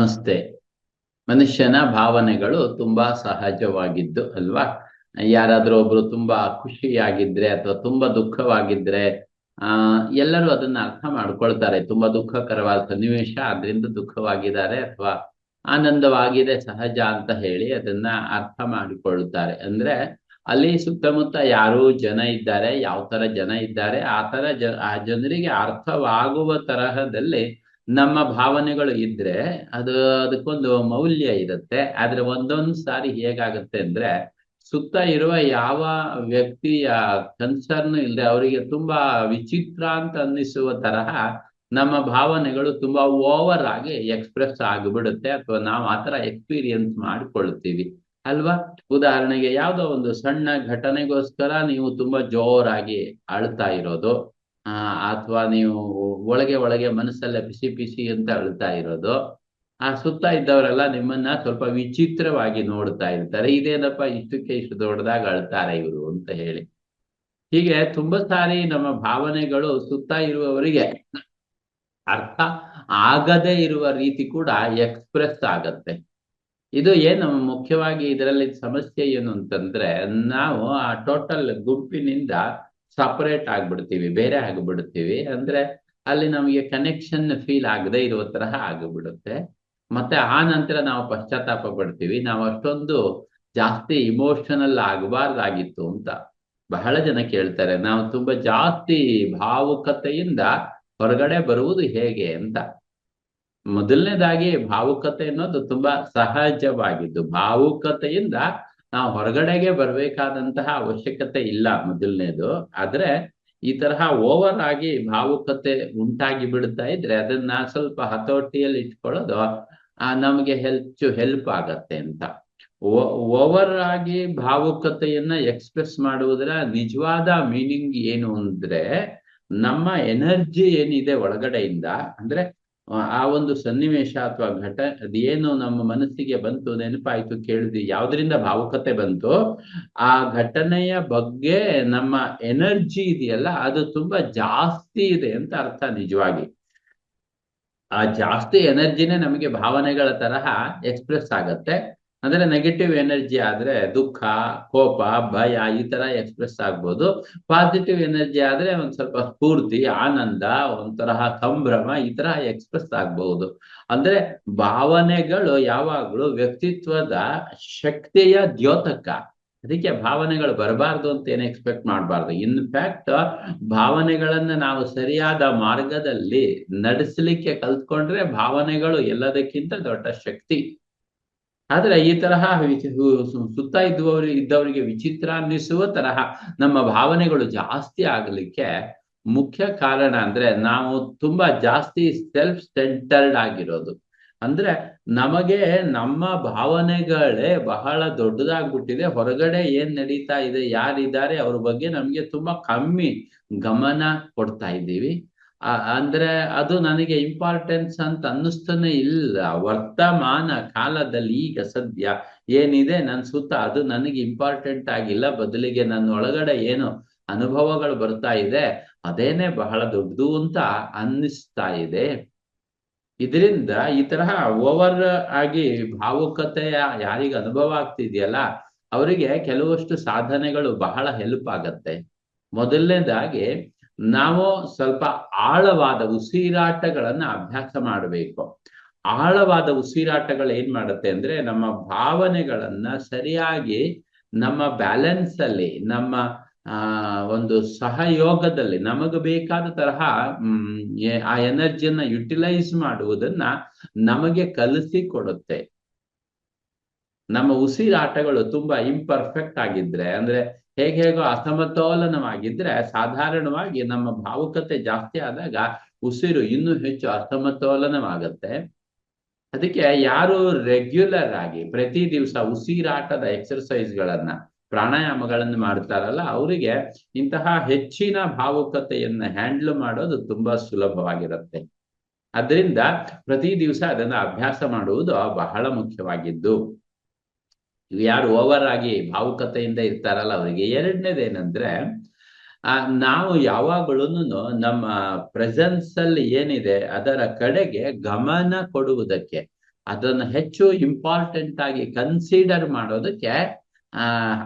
ನಮಸ್ತೆ. ಮನುಷ್ಯನ ಭಾವನೆಗಳು ತುಂಬಾ ಸಹಜವಾಗಿದ್ದು ಅಲ್ವಾ? ಯಾರಾದ್ರೂ ಒಬ್ರು ತುಂಬಾ ಖುಷಿಯಾಗಿದ್ರೆ ಅಥವಾ ತುಂಬಾ ದುಃಖವಾಗಿದ್ರೆ, ಆ, ಎಲ್ಲರೂ ಅದನ್ನ ಅರ್ಥ ಮಾಡ್ಕೊಳ್ತಾರೆ. ತುಂಬಾ ದುಃಖಕರವಾದ ಸನ್ನಿವೇಶ ಅದರಿಂದ ದುಃಖವಾಗಿದ್ದಾರೆ ಅಥವಾ ಆನಂದವಾಗಿದೆ, ಸಹಜ ಅಂತ ಹೇಳಿ ಅದನ್ನ ಅರ್ಥ ಮಾಡಿಕೊಳ್ಳುತ್ತಾರೆ ಅಂದ್ರೆ ಅಲ್ಲಿ ಸುತ್ತಮುತ್ತ ಯಾರು ಜನ ಇದ್ದಾರೆ ಯಾವ ತರ ಜನ ಇದ್ದಾರೆ, ಆ ತರ ಜ, ಆ ಜನರಿಗೆ ಅರ್ಥವಾಗುವ ತರಹದಲ್ಲಿ ನಮ್ಮ ಭಾವನೆಗಳು ಇದ್ರೆ ಅದು ಅದಕ್ಕೊಂದು ಮೌಲ್ಯ ಇರುತ್ತೆ. ಆದ್ರೆ ಒಂದೊಂದು ಸಾರಿ ಹೇಗಾಗುತ್ತೆ ಅಂದ್ರೆ ಸುತ್ತ ಇರುವ ಯಾವ ವ್ಯಕ್ತಿಯ ಕನ್ಸರ್ನ್ ಇಲ್ಲದೆ ಅವರಿಗೆ ತುಂಬಾ ವಿಚಿತ್ರ ಅಂತ ಅನ್ನಿಸುವ ತರಹ ನಮ್ಮ ಭಾವನೆಗಳು ತುಂಬಾ ಓವರ್ ಆಗಿ ಎಕ್ಸ್ಪ್ರೆಸ್ ಆಗಿಬಿಡುತ್ತೆ. ಅಥವಾ ನಾವು ಆತರ ಎಕ್ಸ್ಪೀರಿಯನ್ಸ್ ಮಾಡ್ಕೊಳ್ತೀವಿ. ಅಲ್ವಾ? ಉದಾಹರಣೆಗೆ ಯಾವುದೋ ಒಂದು ಸಣ್ಣ ಘಟನೆಗೋಸ್ಕರ ನೀವು ತುಂಬಾ ಜೋರಾಗಿ ಅಳ್ತಾ ಇರೋದು. ಆ ಅಥವಾ ನೀವು ಒಳಗೆ ಒಳಗೆ ಮನಸ್ಸಲ್ಲೇ ಬಿಸಿ ಬಿಸಿ ಅಂತ ಅಳ್ತಾ ಇರೋದು. ಆ, ಸುತ್ತ ಇದ್ದವರೆಲ್ಲ ನಿಮ್ಮನ್ನ ಸ್ವಲ್ಪ ವಿಚಿತ್ರವಾಗಿ ನೋಡ್ತಾ ಇರ್ತಾರೆ. ಇದೇನಪ್ಪ ಇಷ್ಟಕ್ಕೆ ಇಷ್ಟು ದೊಡ್ಡದಾಗ ಅಳ್ತಾರೆ ಇವರು ಅಂತ ಹೇಳಿ. ಹೀಗೆ ತುಂಬಾ ಸಾರಿ ನಮ್ಮ ಭಾವನೆಗಳು ಸುತ್ತ ಇರುವವರಿಗೆ ಅರ್ಥ ಆಗದೇ ಇರುವ ರೀತಿ ಕೂಡ ಎಕ್ಸ್ಪ್ರೆಸ್ ಆಗತ್ತೆ. ಇದು ಏನು ಮುಖ್ಯವಾಗಿ ಇದರಲ್ಲಿ ಸಮಸ್ಯೆ ಏನು ಅಂತಂದ್ರೆ, ನಾವು ಆ ಟೋಟಲ್ ಗುಂಪಿನಿಂದ ಸಪರೇಟ್ ಆಗ್ಬಿಡ್ತೀವಿ, ಬೇರೆ ಆಗ್ಬಿಡ್ತೀವಿ. ಅಂದ್ರೆ ಅಲ್ಲಿ ನಮಗೆ ಕನೆಕ್ಷನ್ ಫೀಲ್ ಆಗದೆ ಇರುವ ತರಹ ಆಗಿಬಿಡುತ್ತೆ. ಮತ್ತೆ ಆ ನಂತರ ನಾವು ಪಶ್ಚಾತ್ತಾಪ ಪಡ್ತೀವಿ. ನಾವು ಅಷ್ಟೊಂದು ಜಾಸ್ತಿ ಇಮೋಷನಲ್ ಆಗಬಾರ್ದಾಗಿತ್ತು ಅಂತ ಬಹಳ ಜನ ಕೇಳ್ತಾರೆ. ನಾವು ತುಂಬಾ ಜಾಸ್ತಿ ಭಾವುಕತೆಯಿಂದ ಹೊರಗಡೆ ಬರುವುದು ಹೇಗೆ ಅಂತ. ಮೊದಲನೇದಾಗಿ ಭಾವುಕತೆ ಅನ್ನೋದು ತುಂಬಾ ಸಹಜವಾಗಿದ್ದು, ಭಾವುಕತೆಯಿಂದ ನಾವು ಹೊರಗಡೆಗೆ ಬರ್ಬೇಕಾದಂತಹ ಅವಶ್ಯಕತೆ ಇಲ್ಲ ಮೊದಲನೇದು. ಆದ್ರೆ ಈ ತರಹ ಓವರ್ ಆಗಿ ಭಾವುಕತೆ ಉಂಟಾಗಿ ಬಿಡ್ತಾ ಇದ್ರೆ ಅದನ್ನ ಸ್ವಲ್ಪ ಹತೋಟಿಯಲ್ಲಿ ಇಟ್ಕೊಳ್ಳೋದು, ಆ, ನಮಗೆ ಹೆಚ್ಚು ಹೆಲ್ಪ್ ಆಗತ್ತೆ ಅಂತ. ಓವರ್ ಆಗಿ ಭಾವುಕತೆಯನ್ನ ಎಕ್ಸ್ಪ್ರೆಸ್ ಮಾಡುವುದರ ನಿಜವಾದ ಮೀನಿಂಗ್ ಏನು ಅಂದ್ರೆ ನಮ್ಮ ಎನರ್ಜಿ ಏನಿದೆ ಒಳಗಡೆಯಿಂದ, ಅಂದ್ರೆ ಆ ಒಂದು ಸನ್ನಿವೇಶ ಅಥವಾ ಘಟ ಅದೇನು ನಮ್ಮ ಮನಸ್ಸಿಗೆ ಬಂತು, ನೆನಪಾಯ್ತು, ಕೇಳಿದ್ವಿ, ಯಾವ್ದ್ರಿಂದ ಭಾವುಕತೆ ಬಂತು, ಆ ಘಟನೆಯ ಬಗ್ಗೆ ನಮ್ಮ ಎನರ್ಜಿ ಇದೆಯಲ್ಲ, ಅದು ತುಂಬಾ ಜಾಸ್ತಿ ಇದೆ ಅಂತ ಅರ್ಥ ನಿಜವಾಗಿ. ಆ ಜಾಸ್ತಿ ಎನರ್ಜಿನೇ ನಮಗೆ ಭಾವನೆಗಳ ತರಹ ಎಕ್ಸ್ಪ್ರೆಸ್ ಆಗತ್ತೆ. ಅಂದ್ರೆ ನೆಗೆಟಿವ್ ಎನರ್ಜಿ ಆದ್ರೆ ದುಃಖ, ಕೋಪ, ಭಯ ಈ ತರ ಎಕ್ಸ್ಪ್ರೆಸ್ ಆಗ್ಬೋದು. ಪಾಸಿಟಿವ್ ಎನರ್ಜಿ ಆದ್ರೆ ಒಂದ್ ಸ್ವಲ್ಪ ಸ್ಫೂರ್ತಿ, ಆನಂದ ಒಂಥರಹ ಸಂಭ್ರಮ ಈ ತರ ಎಕ್ಸ್ಪ್ರೆಸ್ ಆಗ್ಬಹುದು ಅಂದ್ರೆ ಭಾವನೆಗಳು ಯಾವಾಗ್ಲೂ ವ್ಯಕ್ತಿತ್ವದ ಶಕ್ತಿಯ ದ್ಯೋತಕ. ಅದಕ್ಕೆ ಭಾವನೆಗಳು ಬರಬಾರ್ದು ಅಂತ ಏನು ಎಕ್ಸ್ಪೆಕ್ಟ್ ಮಾಡಬಾರ್ದು. ಇನ್ಫ್ಯಾಕ್ಟ್ ಭಾವನೆಗಳನ್ನ ನಾವು ಸರಿಯಾದ ಮಾರ್ಗದಲ್ಲಿ ನಡೆಸಲಿಕ್ಕೆ ಕಲ್ತ್ಕೊಂಡ್ರೆ ಭಾವನೆಗಳು ಎಲ್ಲದಕ್ಕಿಂತ ದೊಡ್ಡ ಶಕ್ತಿ. ಆದ್ರೆ ಈ ತರಹ ಸುತ್ತ ಇದ್ದವರು, ಇದ್ದವರಿಗೆ ವಿಚಿತ್ರ ಅನ್ನಿಸುವ ತರಹ ನಮ್ಮ ಭಾವನೆಗಳು ಜಾಸ್ತಿ ಆಗಲಿಕ್ಕೆ ಮುಖ್ಯ ಕಾರಣ ಅಂದ್ರೆ ನಾವು ತುಂಬಾ ಜಾಸ್ತಿ ಸೆಲ್ಫ್ ಸೆಂಟರ್ಡ್ ಆಗಿರೋದು. ಅಂದ್ರೆ ನಮಗೆ ನಮ್ಮ ಭಾವನೆಗಳೇ ಬಹಳ ದೊಡ್ಡದಾಗ್ಬಿಟ್ಟಿದೆ. ಹೊರಗಡೆ ಏನ್ ನಡೀತಾ ಇದೆ, ಯಾರಿದ್ದಾರೆ, ಅವ್ರ ಬಗ್ಗೆ ನಮ್ಗೆ ತುಂಬಾ ಕಮ್ಮಿ ಗಮನ ಕೊಡ್ತಾ ಇದ್ದೀವಿ. ಅಂದ್ರೆ ಅದು ನನಗೆ ಇಂಪಾರ್ಟೆನ್ಸ್ ಅಂತ ಅನ್ನಿಸ್ತಾನೆ ಇಲ್ಲ. ವರ್ತಮಾನ ಕಾಲದಲ್ಲಿ ಈಗ ಸದ್ಯ ಏನಿದೆ ನನ್ನ ಸುತ್ತ ಅದು ನನಗೆ ಇಂಪಾರ್ಟೆಂಟ್ ಆಗಿಲ್ಲ. ಬದಲಿಗೆ ನನ್ನ ಒಳಗಡೆ ಏನು ಅನುಭವಗಳು ಬರ್ತಾ ಇದೆ, ಅದೇನೆ ಬಹಳ ದೊಡ್ಡದು ಅಂತ ಅನ್ನಿಸ್ತಾ ಇದೆ. ಇದರಿಂದ ಈ ತರಹ ಓವರ್ ಆಗಿ ಭಾವುಕತೆಯ ಯಾರಿಗೆ ಅನುಭವ ಆಗ್ತಿದೆಯಲ್ಲ, ಅವರಿಗೆ ಕೆಲವಷ್ಟು ಸಾಧನೆಗಳು ಬಹಳ ಹೆಲ್ಪ್ ಆಗತ್ತೆ. ಮೊದಲನೇದಾಗಿ ನಾವು ಸ್ವಲ್ಪ ಆಳವಾದ ಉಸಿರಾಟಗಳನ್ನ ಅಭ್ಯಾಸ ಮಾಡಬೇಕು. ಆಳವಾದ ಉಸಿರಾಟಗಳು ಏನ್ ಮಾಡುತ್ತೆ ಅಂದ್ರೆ ನಮ್ಮ ಭಾವನೆಗಳನ್ನ ಸರಿಯಾಗಿ ನಮ್ಮ ಬ್ಯಾಲೆನ್ಸ್ ಅಲ್ಲಿ, ನಮ್ಮ ಒಂದು ಸಹಯೋಗದಲ್ಲಿ ನಮಗೆ ಬೇಕಾದ ತರಹ ಆ ಎನರ್ಜಿಯನ್ನ ಯುಟಿಲೈಸ್ ಮಾಡುವುದನ್ನ ನಮಗೆ ಕಲಿಸಿ ಕೊಡುತ್ತೆ. ನಮ್ಮ ಉಸಿರಾಟಗಳು ತುಂಬಾ ಇಂಪರ್ಫೆಕ್ಟ್ ಆಗಿದ್ರೆ, ಅಂದ್ರೆ ಹೇಗೆ ಹೇಗೋ ಅಸಮತೋಲನವಾಗಿದ್ರೆ, ಸಾಧಾರಣವಾಗಿ ನಮ್ಮ ಭಾವುಕತೆ ಜಾಸ್ತಿ ಆದಾಗ ಉಸಿರು ಇನ್ನೂ ಹೆಚ್ಚು ಅಸಮತೋಲನವಾಗತ್ತೆ. ಅದಕ್ಕೆ ಯಾರು ರೆಗ್ಯುಲರ್ ಆಗಿ ಪ್ರತಿ ದಿವಸ ಉಸಿರಾಟದ ಎಕ್ಸರ್ಸೈಸ್ಗಳನ್ನ ಪ್ರಾಣಾಯಾಮಗಳನ್ನು ಮಾಡ್ತಾರಲ್ಲ, ಅವರಿಗೆ ಇಂತಹ ಹೆಚ್ಚಿನ ಭಾವುಕತೆಯನ್ನ ಹ್ಯಾಂಡಲ್ ಮಾಡೋದು ತುಂಬಾ ಸುಲಭವಾಗಿರುತ್ತೆ. ಅದರಿಂದ ಪ್ರತಿ ದಿವಸ ಅದನ್ನ ಅಭ್ಯಾಸ ಮಾಡುವುದು ಬಹಳ ಮುಖ್ಯವಾಗಿದ್ದು. ಯಾರು ಓವರ್ ಆಗಿ ಭಾವುಕತೆಯಿಂದ ಇರ್ತಾರಲ್ಲ, ಅವರಿಗೆ ಎರಡನೇದೇನೆಂದ್ರೆ, ಆ, ನಾವು ಯಾವಾಗಲೂ ನಮ್ಮ ಪ್ರೆಸೆನ್ಸ್ ಅಲ್ಲಿ ಏನಿದೆ, ಅದರ ಕಡೆಗೆ ಗಮನ ಕೊಡುವುದಕ್ಕೆ, ಅದನ್ನು ಹೆಚ್ಚು ಇಂಪಾರ್ಟೆಂಟ್ ಆಗಿ ಕನ್ಸಿಡರ್ ಮಾಡೋದಕ್ಕೆ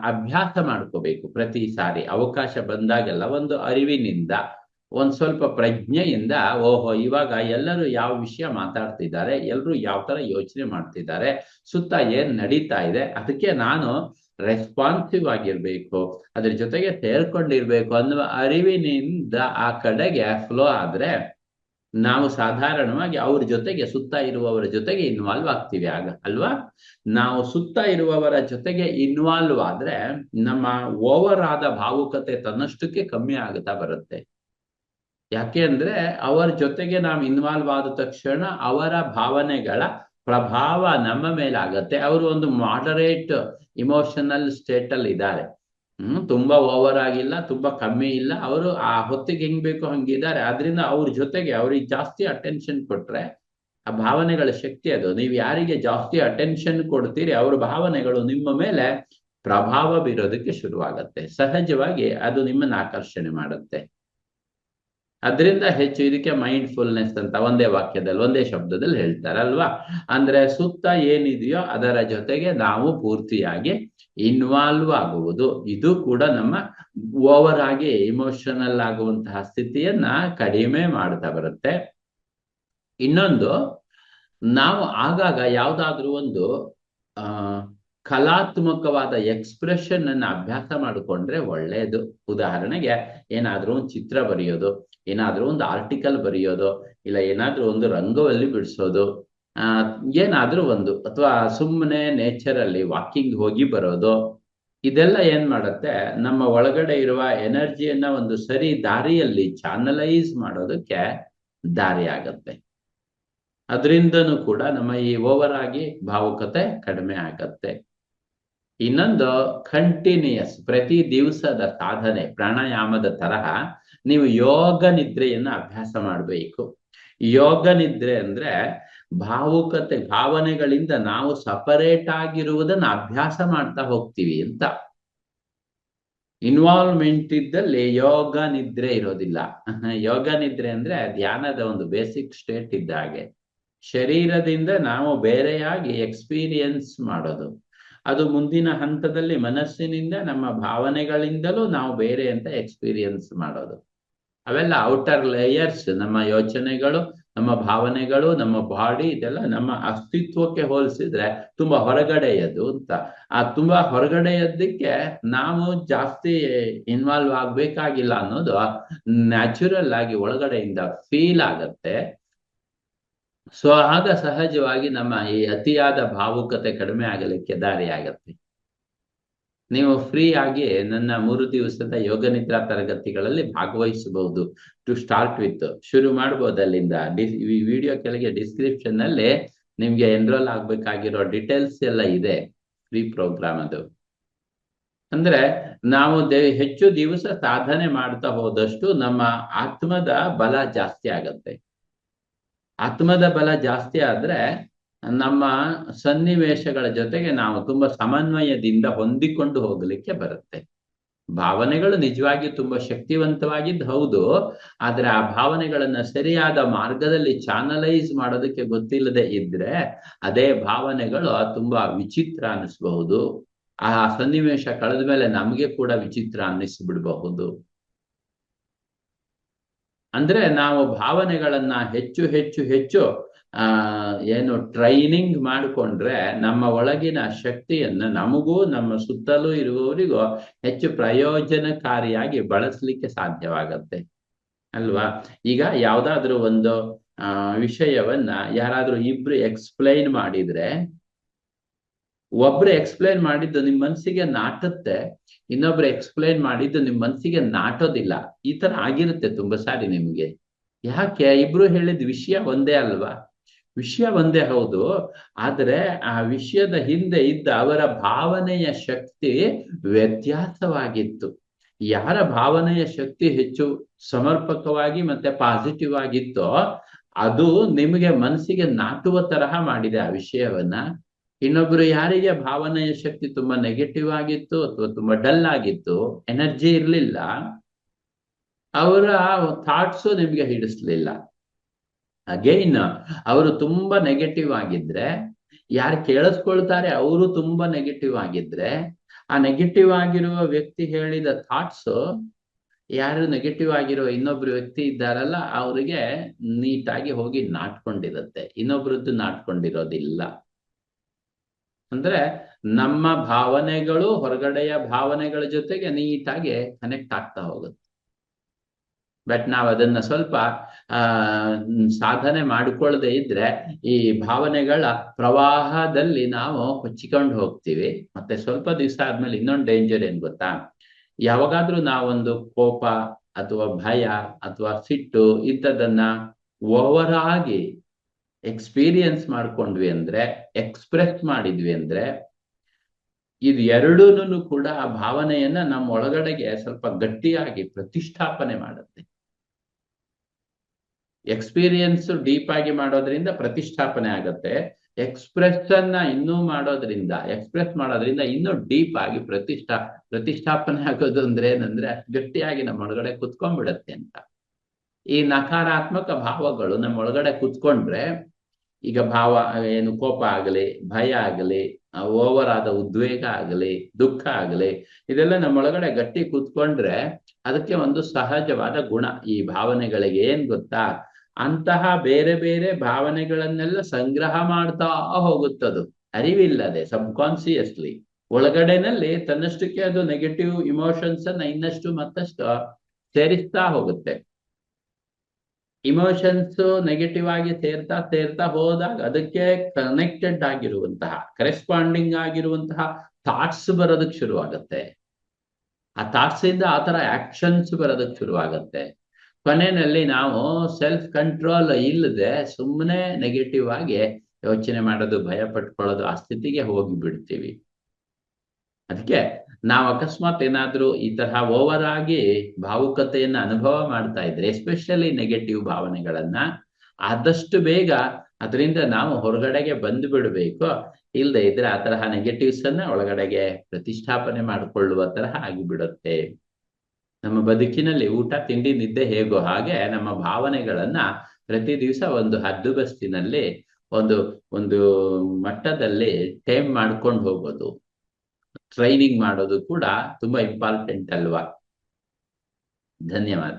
ಅಭ್ಯಾಸ ಮಾಡ್ಕೋಬೇಕು ಪ್ರತಿ ಸಾರಿ. ಅವಕಾಶ ಬಂದಾಗೆಲ್ಲ ಒಂದು ಅರಿವಿನಿಂದ. ಒಂದ್ ಸ್ವಲ್ಪ ಪ್ರಜ್ಞೆಯಿಂದ, ಓಹೋ, ಇವಾಗ ಎಲ್ಲರೂ ಯಾವ ವಿಷಯ ಮಾತಾಡ್ತಿದ್ದಾರೆ ಎಲ್ಲರೂ ಯಾವ ತರ ಯೋಚನೆ ಮಾಡ್ತಿದ್ದಾರೆ, ಸುತ್ತ ಏನ್ ನಡೀತಾ ಇದೆ, ಅದಕ್ಕೆ ನಾನು ರೆಸ್ಪಾನ್ಸಿವ್ ಆಗಿರ್ಬೇಕು, ಅದ್ರ ಜೊತೆಗೆ ಸೇರ್ಕೊಂಡಿರ್ಬೇಕು ಅನ್ನುವ ಅರಿವಿನಿಂದ ಆ ಕಡೆಗೆ ಫ್ಲೋ ಆದ್ರೆ, ನಾವು ಸಾಧಾರಣವಾಗಿ ಅವ್ರ ಜೊತೆಗೆ ಸುತ್ತ ಇರುವವರ ಜೊತೆಗೆ ಇನ್ವಾಲ್ವ್ ಆಗ್ತೀವಿ ಆಗ, ಅಲ್ವಾ? ನಾವು ಸುತ್ತ ಇರುವವರ ಜೊತೆಗೆ ಇನ್ವಾಲ್ವ್ ಆದ್ರೆ, ನಮ್ಮ ಓವರ್ ಆದ ಭಾವುಕತೆ ತನ್ನಷ್ಟಕ್ಕೆ ಕಮ್ಮಿ ಆಗುತ್ತಾ ಬರುತ್ತೆ. ಯಾಕೆ ಅಂದ್ರೆ ಅವರ ಜೊತೆಗೆ ನಾವು ಇನ್ವಾಲ್ವ್ ಆದ ತಕ್ಷಣ ಅವರ ಭಾವನೆಗಳ ಪ್ರಭಾವ ನಮ್ಮ ಮೇಲೆ ಆಗತ್ತೆ ಅವರು ಒಂದು ಮಾಡರೇಟ್ ಇಮೋಷನಲ್ ಸ್ಟೇಟ್ ಅಲ್ಲಿ ಇದ್ದಾರೆ. ಹ್ಮ್, ತುಂಬಾ ಓವರ್ ಆಗಿಲ್ಲ, ತುಂಬಾ ಕಮ್ಮಿ ಇಲ್ಲ. ಅವರು ಆ ಹೊತ್ತಿಗೆ ಹೆಂಗ್ ಬೇಕೋ ಹಂಗಿದ್ದಾರೆ ಅದ್ರಿಂದ ಅವ್ರ ಜೊತೆಗೆ ಅವ್ರಿಗೆ ಜಾಸ್ತಿ ಅಟೆನ್ಷನ್ ಕೊಟ್ರೆ ಆ ಭಾವನೆಗಳ ಶಕ್ತಿ ಅದು. ನೀವು ಯಾರಿಗೆ ಜಾಸ್ತಿ ಅಟೆನ್ಷನ್ ಕೊಡ್ತೀರಿ, ಅವ್ರ ಭಾವನೆಗಳು ನಿಮ್ಮ ಮೇಲೆ ಪ್ರಭಾವ ಬೀರೋದಕ್ಕೆ ಶುರುವಾಗತ್ತೆ. ಸಹಜವಾಗಿ ಅದು ನಿಮ್ಮನ್ನ ಆಕರ್ಷಣೆ ಮಾಡುತ್ತೆ. ಅದರಿಂದ ಹೆಚ್ಚು ಇದಕ್ಕೆ ಮೈಂಡ್ಫುಲ್ನೆಸ್ ಅಂತ ಒಂದೇ ವಾಕ್ಯದಲ್ಲಿ, ಒಂದೇ ಶಬ್ದದಲ್ಲಿ ಹೇಳ್ತಾರಲ್ವಾ? ಅಂದ್ರೆ ಸುತ್ತ ಏನಿದೆಯೋ ಅದರ ಜೊತೆಗೆ ನಾವು ಪೂರ್ತಿಯಾಗಿ ಇನ್ವಾಲ್ವ್ ಆಗುವುದು. ಇದು ಕೂಡ ನಮ್ಮ ಓವರ್ ಆಗಿ ಇಮೋಷನಲ್ ಆಗುವಂತಹ ಸ್ಥಿತಿಯನ್ನ ಕಡಿಮೆ ಮಾಡ್ತಾ ಬರುತ್ತೆ. ಇನ್ನೊಂದು, ನಾವು ಆಗಾಗ ಯಾವ್ದಾದ್ರೂ ಒಂದು ಕಲಾತ್ಮಕವಾದ ಎಕ್ಸ್ಪ್ರೆಷನ್ ಅನ್ನ ಅಭ್ಯಾಸ ಮಾಡಿಕೊಂಡ್ರೆ ಒಳ್ಳೆಯದು ಉದಾಹರಣೆಗೆ ಏನಾದ್ರೂ ಒಂದು ಚಿತ್ರ ಬರೆಯೋದು. ಏನಾದ್ರೂ ಒಂದು ಆರ್ಟಿಕಲ್ ಬರೆಯೋದು, ಇಲ್ಲ ಏನಾದ್ರೂ ಒಂದು ರಂಗವಲ್ಲಿ ಬಿಡಿಸೋದು, ಆ, ಏನಾದ್ರೂ ಒಂದು, ಅಥವಾ ಸುಮ್ಮನೆ ನೇಚರ್ ಅಲ್ಲಿ ವಾಕಿಂಗ್ ಹೋಗಿ ಬರೋದು, ಇದೆಲ್ಲ ಏನ್ ಮಾಡುತ್ತೆ, ನಮ್ಮ ಒಳಗಡೆ ಇರುವ ಎನರ್ಜಿಯನ್ನ ಒಂದು ಸರಿ ದಾರಿಯಲ್ಲಿ ಚಾನಲೈಸ್ ಮಾಡೋದಕ್ಕೆ ದಾರಿ ಆಗತ್ತೆ. ಅದರಿಂದನೂ ಕೂಡ ನಮ್ಮ ಈ ಓವರ್ ಆಗಿ ಭಾವುಕತೆ ಕಡಿಮೆ ಆಗತ್ತೆ. ಇನ್ನೊಂದು ಕಂಟಿನ್ಯೂಯಸ್ ಪ್ರತಿ ದಿವಸದ ಸಾಧನೆ, ಪ್ರಾಣಾಯಾಮದ ತರಹ ನೀವು ಯೋಗ ನಿದ್ರೆಯನ್ನ ಅಭ್ಯಾಸ ಮಾಡಬೇಕು. ಯೋಗ ನಿದ್ರೆ ಅಂದ್ರೆ ಭಾವುಕತೆ, ಭಾವನೆಗಳಿಂದ ನಾವು ಸಪರೇಟ್ ಆಗಿರುವುದನ್ನ ಅಭ್ಯಾಸ ಮಾಡ್ತಾ ಹೋಗ್ತೀವಿ ಅಂತ. ಇನ್ವಾಲ್ವ್ಮೆಂಟ್ ಇದ್ದಲ್ಲಿ ಯೋಗ ನಿದ್ರೆ ಇರೋದಿಲ್ಲ. ಯೋಗ ನಿದ್ರೆ ಅಂದ್ರೆ ಧ್ಯಾನದ ಒಂದು ಬೇಸಿಕ್ ಸ್ಟೇಟ್ ಇದ್ದ ಹಾಗೆ. ಶರೀರದಿಂದ ನಾವು ಬೇರೆಯಾಗಿ ಎಕ್ಸ್ಪೀರಿಯನ್ಸ್ ಮಾಡೋದು. ಅದು ಮುಂದಿನ ಹಂತದಲ್ಲಿ ಮನಸ್ಸಿನಿಂದ ನಮ್ಮ ಭಾವನೆಗಳಿಂದಲೂ ನಾವು ಬೇರೆ ಅಂತ ಎಕ್ಸ್ಪೀರಿಯನ್ಸ್ ಮಾಡೋದು. ಅವೆಲ್ಲ ಔಟರ್ ಲೇಯರ್ಸ್ ನಮ್ಮ ಯೋಚನೆಗಳು, ನಮ್ಮ ಭಾವನೆಗಳು, ನಮ್ಮ ಬಾಡಿ ಇದೆಲ್ಲ ನಮ್ಮ ಅಸ್ತಿತ್ವಕ್ಕೆ ಹೋಲಿಸಿದ್ರೆ ತುಂಬಾ ಹೊರಗಡೆಯದು ಅಂತ. ಆ ತುಂಬಾ ಹೊರಗಡೆಯದಕ್ಕೆ ನಾವು ಜಾಸ್ತಿ ಇನ್ವಾಲ್ವ್ ಆಗ್ಬೇಕಾಗಿಲ್ಲ ಅನ್ನೋದು ನ್ಯಾಚುರಲ್ ಆಗಿ ಒಳಗಡೆಯಿಂದ ಫೀಲ್ ಆಗತ್ತೆ. ಸೊ ಆಗ ಸಹಜವಾಗಿ ನಮ್ಮ ಈ ಅತಿಯಾದ ಭಾವುಕತೆ ಕಡಿಮೆ ಆಗಲಿಕ್ಕೆ ದಾರಿ ಆಗತ್ತೆ ನೀವು ಫ್ರೀ ಆಗಿ ನನ್ನ ಮೂರು ದಿವಸದ ಯೋಗ ನಿದ್ರಾ ತರಗತಿಗಳಲ್ಲಿ ಭಾಗವಹಿಸಬಹುದು. ಟು ಸ್ಟಾರ್ಟ್ ವಿತ್ ಶುರು ಮಾಡಬಹುದು ಅಲ್ಲಿಂದ. ಈ ವಿಡಿಯೋ ಕೆಳಗೆ ಡಿಸ್ಕ್ರಿಪ್ಷನ್ನಲ್ಲಿ ನಿಮ್ಗೆ ಎನ್ರೋಲ್ ಆಗ್ಬೇಕಾಗಿರೋ ಡೀಟೇಲ್ಸ್ ಎಲ್ಲ ಇದೆ. ಫ್ರೀ ಪ್ರೋಗ್ರಾಮ್ ಅದು. ಅಂದ್ರೆ ನಾವು ಹೆಚ್ಚು ದಿವಸ ಸಾಧನೆ ಮಾಡ್ತಾ ಹೋದಷ್ಟು ನಮ್ಮ ಆತ್ಮದ ಬಲ ಜಾಸ್ತಿ ಆಗತ್ತೆ. ಆತ್ಮದ ಬಲ ಜಾಸ್ತಿ ಆದ್ರೆ ನಮ್ಮ ಸನ್ನಿವೇಶಗಳ ಜೊತೆಗೆ ನಾವು ತುಂಬಾ ಸಮನ್ವಯದಿಂದ ಹೊಂದಿಕೊಂಡು ಹೋಗಲಿಕ್ಕೆ ಬರುತ್ತೆ. ಭಾವನೆಗಳು ನಿಜವಾಗಿ ತುಂಬಾ ಶಕ್ತಿವಂತವಾಗಿದ್ದು ಹೌದು, ಆದ್ರೆ ಆ ಭಾವನೆಗಳನ್ನ ಸರಿಯಾದ ಮಾರ್ಗದಲ್ಲಿ ಚಾನಲೈಸ್ ಮಾಡೋದಕ್ಕೆ ಗೊತ್ತಿಲ್ಲದೆ ಇದ್ರೆ ಅದೇ ಭಾವನೆಗಳು ತುಂಬಾ ವಿಚಿತ್ರ ಅನ್ನಿಸ್ಬಹುದು ಆ ಸನ್ನಿವೇಶ ಕಳೆದ ಮೇಲೆ ನಮಗೆ ಕೂಡ ವಿಚಿತ್ರ ಅನ್ನಿಸ್ಬಿಡ್ಬಹುದು. ಅಂದ್ರೆ ನಾವು ಭಾವನೆಗಳನ್ನ ಹೆಚ್ಚು ಹೆಚ್ಚು ಹೆಚ್ಚು ಆ, ಏನು ಟ್ರೈನಿಂಗ್ ಮಾಡಿಕೊಂಡ್ರೆ ನಮ್ಮ ಒಳಗಿನ ಶಕ್ತಿಯನ್ನ ನಮಗೂ ನಮ್ಮ ಸುತ್ತಲೂ ಇರುವವರಿಗೂ ಹೆಚ್ಚು ಪ್ರಯೋಜನಕಾರಿಯಾಗಿ ಬಳಸಲಿಕ್ಕೆ ಸಾಧ್ಯವಾಗತ್ತೆ. ಅಲ್ವಾ? ಈಗ ಯಾವ್ದಾದ್ರು ಒಂದು, ಆ, ವಿಷಯವನ್ನ ಯಾರಾದ್ರೂ ಇಬ್ರು ಎಕ್ಸ್ಪ್ಲೈನ್ ಮಾಡಿದ್ರೆ, ಒಬ್ರು ಎಕ್ಸ್ಪ್ಲೈನ್ ಮಾಡಿದ್ದು ನಿಮ್ ಮನ್ಸಿಗೆ ನಾಟುತ್ತೆ, ಇನ್ನೊಬ್ರು ಎಕ್ಸ್ಪ್ಲೈನ್ ಮಾಡಿದ್ದು ನಿಮ್ ಮನ್ಸಿಗೆ ನಾಟೋದಿಲ್ಲ. ಈ ತರ ಆಗಿರುತ್ತೆ ತುಂಬಾ ಸಾರಿ ನಿಮ್ಗೆ. ಯಾಕೆ? ಇಬ್ರು ಹೇಳಿದ ವಿಷಯ ಒಂದೇ ಅಲ್ವಾ? ವಿಷಯ ಒಂದೇ ಹೌದು, ಆದರೆ ಆ ವಿಷಯದ ಹಿಂದೆ ಇದ್ದ ಅವರ ಭಾವನೆಯ ಶಕ್ತಿ ವ್ಯತ್ಯಾಸವಾಗಿತ್ತು. ಯಾರ ಭಾವನೆಯ ಶಕ್ತಿ ಹೆಚ್ಚು ಸಮರ್ಪಕವಾಗಿ ಮತ್ತೆ ಪಾಸಿಟಿವ್ ಆಗಿತ್ತೋ, ಅದು ನಿಮಗೆ ಮನಸ್ಸಿಗೆ ನಾಟುವ ತರಹ ಮಾಡಿದೆ ಆ ವಿಷಯವನ್ನ. ಇನ್ನೊಬ್ರು ಯಾರಿಗೆ ಭಾವನೆಯ ಶಕ್ತಿ ತುಂಬಾ ನೆಗೆಟಿವ್ ಆಗಿತ್ತು ಅಥವಾ ತುಂಬಾ ಡಲ್ ಆಗಿತ್ತು ಎನರ್ಜಿ ಇರ್ಲಿಲ್ಲ, ಅವರ ಥಾಟ್ಸು ನಿಮ್ಗೆ ಹಿಡಿಸ್ಲಿಲ್ಲ. ಅಗೈನ್ ಅವರು ತುಂಬಾ ನೆಗೆಟಿವ್ ಆಗಿದ್ರೆ, ಯಾರು ಕೇಳಿಸ್ಕೊಳ್ತಾರೆ ಅವರು ತುಂಬಾ ನೆಗೆಟಿವ್ ಆಗಿದ್ರೆ, ಆ ನೆಗೆಟಿವ್ ಆಗಿರುವ ವ್ಯಕ್ತಿ ಹೇಳಿದ ಥಾಟ್ಸ್ ಯಾರು ನೆಗೆಟಿವ್ ಆಗಿರೋ ಇನ್ನೊಬ್ರು ವ್ಯಕ್ತಿ ಇದ್ದಾರಲ್ಲ, ಅವರಿಗೆ ನೀಟಾಗಿ ಹೋಗಿ ನಾಟ್ಕೊಂಡಿರುತ್ತೆ. ಇನ್ನೊಬ್ರದ್ದು ನಾಟ್ಕೊಂಡಿರೋದಿಲ್ಲ. ಅಂದ್ರೆ ನಮ್ಮ ಭಾವನೆಗಳು ಹೊರಗಡೆಯ ಭಾವನೆಗಳ ಜೊತೆಗೆ ನೀಟಾಗಿ ಕನೆಕ್ಟ್ ಆಗ್ತಾ ಹೋಗುತ್ತೆ. ಬಟ್ ನಾವು ಅದನ್ನ ಸ್ವಲ್ಪ, ಆ, ಸಾಧನೆ ಮಾಡಿಕೊಳ್ಳದೆ ಇದ್ರೆ ಈ ಭಾವನೆಗಳ ಪ್ರವಾಹದಲ್ಲಿ ನಾವು ಕೊಚ್ಚಿಕೊಂಡು ಹೋಗ್ತೀವಿ. ಮತ್ತೆ ಸ್ವಲ್ಪ ದಿವಸ ಆದ್ಮೇಲೆ ಇನ್ನೊಂದು ಡೇಂಜರ್ ಏನ್ ಗೊತ್ತಾ? ಯಾವಾಗಾದ್ರೂ ನಾವೊಂದು ಕೋಪ ಅಥವಾ ಭಯ ಅಥವಾ ಸಿಟ್ಟು ಇಂಥದ್ದನ್ನ ಓವರ್ ಆಗಿ ಎಕ್ಸ್ಪೀರಿಯನ್ಸ್ ಮಾಡ್ಕೊಂಡ್ವಿ ಅಂದ್ರೆ ಎಕ್ಸ್ಪ್ರೆಸ್ ಮಾಡಿದ್ವಿ ಅಂದ್ರೆ, ಇದು ಎರಡೂನು ಕೂಡ ಆ ಭಾವನೆಯನ್ನ ನಮ್ಮ ಒಳಗಡೆಗೆ ಸ್ವಲ್ಪ ಗಟ್ಟಿಯಾಗಿ ಪ್ರತಿಷ್ಠಾಪನೆ ಮಾಡುತ್ತೆ. ಎಕ್ಸ್ಪೀರಿಯನ್ಸ್ ಡೀಪ್ ಆಗಿ ಮಾಡೋದ್ರಿಂದ ಪ್ರತಿಷ್ಠಾಪನೆ ಆಗತ್ತೆ. ಎಕ್ಸ್ಪ್ರೆಸ್ ಅನ್ನ ಇನ್ನೂ ಮಾಡೋದ್ರಿಂದ ಎಕ್ಸ್ಪ್ರೆಸ್ ಮಾಡೋದ್ರಿಂದ ಇನ್ನೂ ಡೀಪ್ ಆಗಿ ಪ್ರತಿಷ್ಠಾ, ಪ್ರತಿಷ್ಠಾಪನೆ ಆಗೋದು ಅಂದ್ರೆ ಏನಂದ್ರೆ ಗಟ್ಟಿಯಾಗಿ ನಮ್ಮ ಒಳಗಡೆ ಕುತ್ಕೊಂಡ್ಬಿಡತ್ತೆ ಅಂತ. ಈ ನಕಾರಾತ್ಮಕ ಭಾವಗಳು ನಮ್ಮ ಒಳಗಡೆ ಕುತ್ಕೊಂಡ್ರೆ ಈಗ ಭಾವ, ಏನು ಕೋಪ ಆಗಲಿ, ಭಯ ಆಗಲಿ ಓವರ್ ಆದ ಉದ್ವೇಗ ಆಗಲಿ, ದುಃಖ ಆಗಲಿ, ಇದೆಲ್ಲ ನಮ್ಮೊಳಗಡೆ ಗಟ್ಟಿ ಕೂತ್ಕೊಂಡ್ರೆ ಅದಕ್ಕೆ ಒಂದು ಸಹಜವಾದ ಗುಣ. ಈ ಭಾವನೆಗಳಿಗೆ ಏನ್ ಗೊತ್ತಾ? ಅಂತಹ ಬೇರೆ ಬೇರೆ ಭಾವನೆಗಳನ್ನೆಲ್ಲ ಸಂಗ್ರಹ ಮಾಡ್ತಾ ಹೋಗುತ್ತದು. ಅರಿವಿಲ್ಲದೆ ಸಬ್ ಕಾನ್ಸಿಯಸ್ಲಿ ಒಳಗಡೆನಲ್ಲಿ ತನ್ನಷ್ಟಕ್ಕೆ ಅದು ನೆಗೆಟಿವ್ ಇಮೋಷನ್ಸ್ ಅನ್ನ ಇನ್ನಷ್ಟು ಮತ್ತಷ್ಟು ಸೇರಿಸ್ತಾ ಹೋಗುತ್ತೆ. ಇಮೋಷನ್ಸ್ ನೆಗೆಟಿವ್ ಆಗಿ ಸೇರ್ತಾ ಸೇರ್ತಾ ಹೋದಾಗ ಅದಕ್ಕೆ ಕನೆಕ್ಟೆಡ್ ಆಗಿರುವಂತಹ ಕರೆಸ್ಪಾಂಡಿಂಗ್ ಆಗಿರುವಂತಹ ಥಾಟ್ಸ್ ಬರೋದಕ್ಕೆ ಶುರುವಾಗತ್ತೆ. ಆ ಥಾಟ್ಸ್ ಇಂದ ಆ ತರ ಆಕ್ಷನ್ಸ್ ಬರೋದಕ್ಕೆ ಶುರುವಾಗತ್ತೆ. ಕೊನೆಯಲ್ಲಿ ನಾವು ಸೆಲ್ಫ್ ಕಂಟ್ರೋಲ್ ಇಲ್ಲದೆ ಸುಮ್ಮನೆ ನೆಗೆಟಿವ್ ಆಗಿ ಯೋಚನೆ ಮಾಡೋದು, ಭಯ ಪಟ್ಕೊಳ್ಳೋದು, ಆ ಸ್ಥಿತಿಗೆ ಹೋಗಿ ಬಿಡ್ತೀವಿ. ಅದಕ್ಕೆ ನಾವು ಅಕಸ್ಮಾತ್ ಏನಾದ್ರೂ ಈ ತರಹ ಓವರ್ ಆಗಿ ಭಾವುಕತೆಯನ್ನ ಅನುಭವ ಮಾಡ್ತಾ ಇದ್ರೆ ಎಸ್ಪೆಷಲಿ ನೆಗೆಟಿವ್ ಭಾವನೆಗಳನ್ನ, ಆದಷ್ಟು ಬೇಗ ಅದರಿಂದ ನಾವು ಹೊರಗಡೆಗೆ ಬಂದು ಬಿಡಬೇಕು. ಇಲ್ಲದೆ ಇದ್ರೆ ಆ ತರಹ ನೆಗೆಟಿವ್ಸ್ ಅನ್ನ ಒಳಗಡೆಗೆ ಪ್ರತಿಷ್ಠಾಪನೆ ಮಾಡಿಕೊಳ್ಳುವ ತರಹ ಆಗಿಬಿಡುತ್ತೆ. ನಮ್ಮ ಬದುಕಿನಲ್ಲಿ ಊಟ, ತಿಂಡಿ, ನಿದ್ದೆ ಹೇಗೋ ಹಾಗೆ ನಮ್ಮ ಭಾವನೆಗಳನ್ನ ಪ್ರತಿ ದಿವಸ ಒಂದು ಹದ್ದುಬಸ್ತಿನಲ್ಲಿ ಒಂದು ಒಂದು ಮಟ್ಟದಲ್ಲಿ ಟೈಮ್ ಮಾಡ್ಕೊಂಡು ಹೋಗೋದು. ಟ್ರೈನಿಂಗ್ ಮಾಡೋದು ಕೂಡ ತುಂಬಾ ಇಂಪಾರ್ಟೆಂಟ್ ಅಲ್ವಾ? ಧನ್ಯವಾದ.